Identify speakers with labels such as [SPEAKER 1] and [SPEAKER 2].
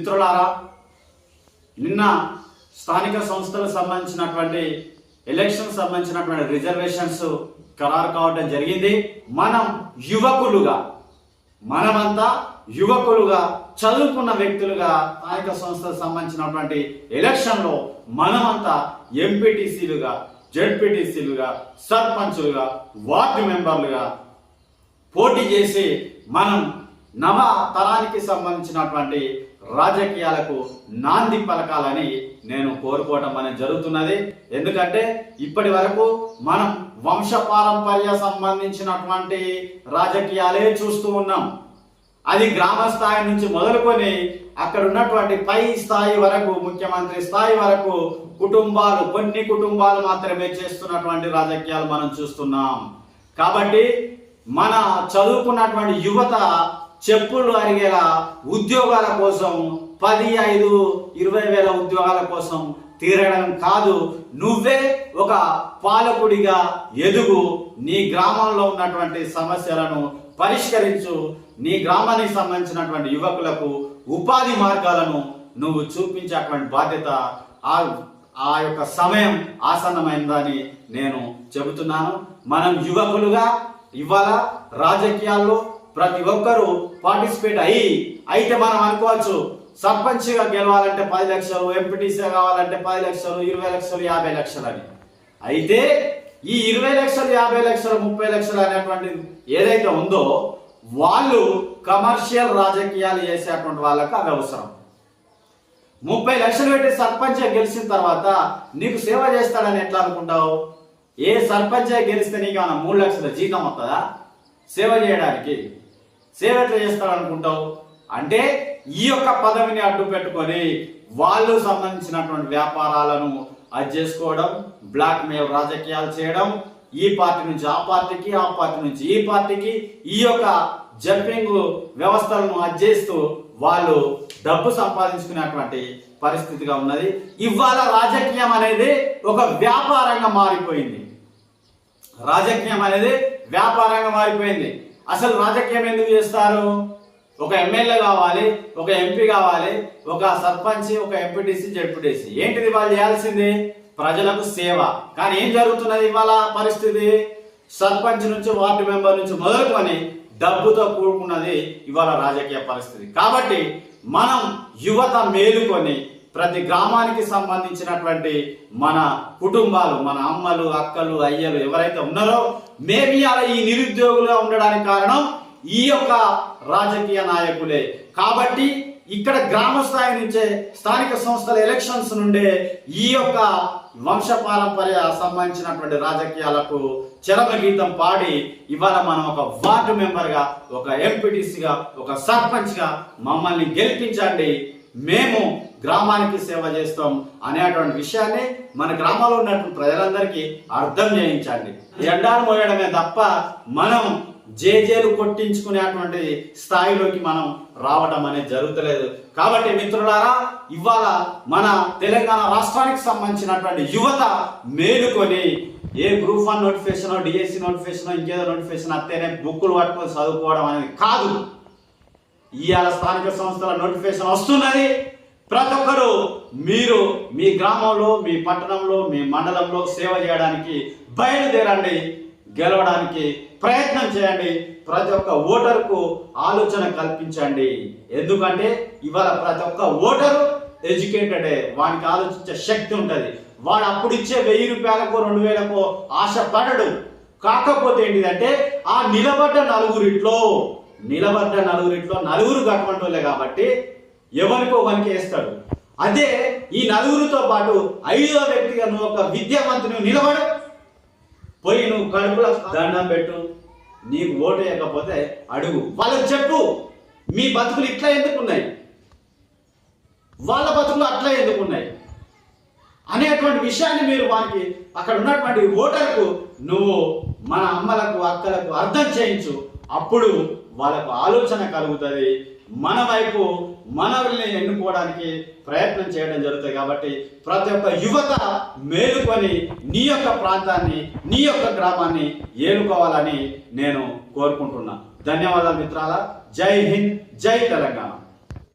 [SPEAKER 1] మిత్రులారా నిన్న స్థానిక సంస్థలకు సంబంధించినటువంటి ఎలక్షన్ సంబంధించినటువంటి రిజర్వేషన్స్ ఖరారు కావడం జరిగింది. మనం యువకులుగా మనమంతా యువకులుగా చదువుకున్న వ్యక్తులుగా స్థానిక సంస్థలకు సంబంధించినటువంటి ఎలక్షన్లో మనమంతా ఎంపీటీసీలుగా జెడ్పీటీసీలుగా సర్పంచులుగా వార్డు మెంబర్లుగా పోటీ చేసి మనం నవ తరానికి సంబంధించినటువంటి రాజకీయాలకు నాంది పలకాలని నేను కోరుకోవటం అనేది జరుగుతున్నది. ఎందుకంటే ఇప్పటి వరకు మనం వంశ పారంపర్య సంబంధించినటువంటి రాజకీయాలే చూస్తూ ఉన్నాం. అది గ్రామ స్థాయి నుంచి మొదలుకొని అక్కడ ఉన్నటువంటి పై స్థాయి వరకు ముఖ్యమంత్రి స్థాయి వరకు కుటుంబాలు కొన్ని కుటుంబాలు మాత్రమే చేస్తున్నటువంటి రాజకీయాలు మనం చూస్తున్నాం. కాబట్టి మన చదువుకున్నటువంటి యువత చెప్పులు అరిగేలా ఉద్యోగాల కోసం పది ఐదు ఇరవై వేల ఉద్యోగాల కోసం తీరడం కాదు. నువ్వే ఒక పాలకుడిగా ఎదుగు. నీ గ్రామంలో ఉన్నటువంటి సమస్యలను పరిష్కరించు. నీ గ్రామానికి సంబంధించినటువంటి యువకులకు ఉపాధి మార్గాలను నువ్వు చూపించేటువంటి బాధ్యత ఆ ఆ యొక్క సమయం ఆసన్నమైందని నేను చెబుతున్నాను. మనం యువకులుగా ఇవాళ రాజకీయాల్లో ప్రతి ఒక్కరూ పార్టిసిపేట్ అయ్యి అయితే మనం అనుకోవచ్చు సర్పంచ్గా గెలవాలంటే పది లక్షలు ఎంపీటీసీగా కావాలంటే పది లక్షలు ఇరవై లక్షలు యాభై లక్షలు అని అయితే ఈ ఇరవై లక్షలు యాభై లక్షలు ముప్పై లక్షలు అనేటువంటి ఏదైతే ఉందో వాళ్ళు కమర్షియల్ రాజకీయాలు చేసేటువంటి వాళ్ళకి అవి అవసరం. ముప్పై లక్షలు పెట్టి సర్పంచ్ గెలిచిన తర్వాత నీకు సేవ చేస్తాడని ఎట్లా అనుకుంటావు? ఏ సర్పంచ్ గెలిస్తే నీకు ఏమైనా మూడు లక్షల జీతం వస్తుందా సేవ చేయడానికి. సేవ ఎట్లా చేస్తాడు అనుకుంటావు అంటే ఈ యొక్క పదవిని అడ్డు పెట్టుకొని వాళ్ళు సంబంధించినటువంటి వ్యాపారాలను అది చేసుకోవడం బ్లాక్ మెయిల్ రాజకీయాలు చేయడం ఈ పార్టీ నుంచి ఆ పార్టీకి ఆ పార్టీ నుంచి ఈ పార్టీకి ఈ యొక్క జంపింగ్ వ్యవస్థలను అది చేస్తూ వాళ్ళు డబ్బు సంపాదించుకునేటువంటి పరిస్థితిగా ఉన్నది. ఇవాళ రాజకీయం అనేది ఒక వ్యాపారంగా మారిపోయింది. రాజకీయం అనేది వ్యాపారంగా మారిపోయింది. అసలు రాజకీయం ఎందుకు చేస్తారు? ఒక ఎమ్మెల్యే కావాలి ఒక ఎంపీ కావాలి ఒక సర్పంచ్ ఒక ఎంపీటీసీ జడ్పీటీసీ. ఏంటిది వాళ్ళు చేయాల్సింది? ప్రజలకు సేవ. కానీ ఏం జరుగుతున్నది ఇవాళ పరిస్థితి? సర్పంచ్ నుంచి వార్డు మెంబర్ నుంచి మొదలుకొని డబ్బుతో కూడుకున్నది ఇవాళ రాజకీయ పరిస్థితి. కాబట్టి మనం యువత మేలుకొని ప్రతి గ్రామానికి సంబంధించినటువంటి మన కుటుంబాలు మన అమ్మలు అక్కలు అయ్యలు ఎవరైతే ఉన్నారో మేము అలా ఈ నిరుద్యోగులుగా ఉండడానికి కారణం ఈ యొక్క రాజకీయ నాయకులే. కాబట్టి ఇక్కడ గ్రామ స్థాయి నుంచే స్థానిక సంస్థల ఎలక్షన్స్ నుండే ఈ యొక్క వంశ పారంపర్య సంబంధించినటువంటి రాజకీయాలకు చరమ గీతం పాడి ఇవాళ మనం ఒక వార్డు మెంబర్గా ఒక ఎంపీటీసీగా ఒక సర్పంచ్గా మమ్మల్ని గెలిపించండి. మేము గ్రామానికి సేవ చేస్తాం అనేటువంటి విషయాన్ని మన గ్రామంలో ఉన్నటువంటి ప్రజలందరికీ అర్థం చేయించండి. ఎండాలు మోయడమే తప్ప మనం జేజేలు కొట్టించుకునేటువంటి స్థాయిలోకి మనం రావడం అనేది జరుగుతలేదు. కాబట్టి మిత్రులారా ఇవాళ మన తెలంగాణ రాష్ట్రానికి సంబంధించినటువంటి యువత మేలుకొని ఏ group one notification DSC notification ఇంకేదో నోటిఫికేషన్ అత్తేనే బుక్కులు పట్టుకొని చదువుకోవడం అనేది కాదు. ఇవాళ స్థానిక సంస్థల నోటిఫికేషన్ వస్తున్నది. ప్రతి ఒక్కరు మీరు మీ గ్రామంలో మీ పట్టణంలో మీ మండలంలో సేవ చేయడానికి బయలుదేరండి. గెలవడానికి ప్రయత్నం చేయండి. ప్రతి ఒక్క ఓటర్కు ఆలోచన కల్పించండి. ఎందుకంటే ఇవాళ ప్రతి ఒక్క ఓటరు ఎడ్యుకేటెడే వానికి ఆలోచించే శక్తి ఉంటుంది. వాడు అప్పుడు ఇచ్చే వెయ్యి రూపాయలకు రెండు వేలకు ఆశ పడడు కాకపోతే ఏంటిదంటే ఆ నిలబడ్డ నలుగురిట్లో నిలబడ్డ నలుగురిట్లో నలుగురు కట్టుకుంటోలే కాబట్టి ఎవరికో ఒకరికి వేస్తాడు. అదే ఈ నలుగురితో పాటు ఐదో వ్యక్తిగా నువ్వు ఒక విద్యావంతుని నిలబడు. పోయి నువ్వు కడుపులో దండం పెట్టు. నీకు ఓటు వేయకపోతే అడుగు. వాళ్ళకి చెప్పు. మీ బతుకులు ఇట్లా ఎందుకున్నాయి వాళ్ళ బతుకులు అట్లా ఎందుకున్నాయి అనేటువంటి విషయాన్ని మీరు వారికి అక్కడ ఉన్నటువంటి ఓటర్కు నువ్వు మన అమ్మలకు అక్కలకు అర్థం చేయించు. అప్పుడు వాళ్ళకు ఆలోచన కలుగుతుంది. మన వైపు మనల్ని ఎన్నుకోవడానికి ప్రయత్నం చేయడం జరుగుతుంది కాబట్టి ప్రతి ఒక్క యువత మేలుకొని నీ యొక్క ప్రాంతాన్ని నీ యొక్క గ్రామాన్ని ఏలుకోవాలని నేను కోరుకుంటున్నా. ధన్యవాదాలు మిత్రాల. జై హింద్ జై తెలంగాణ.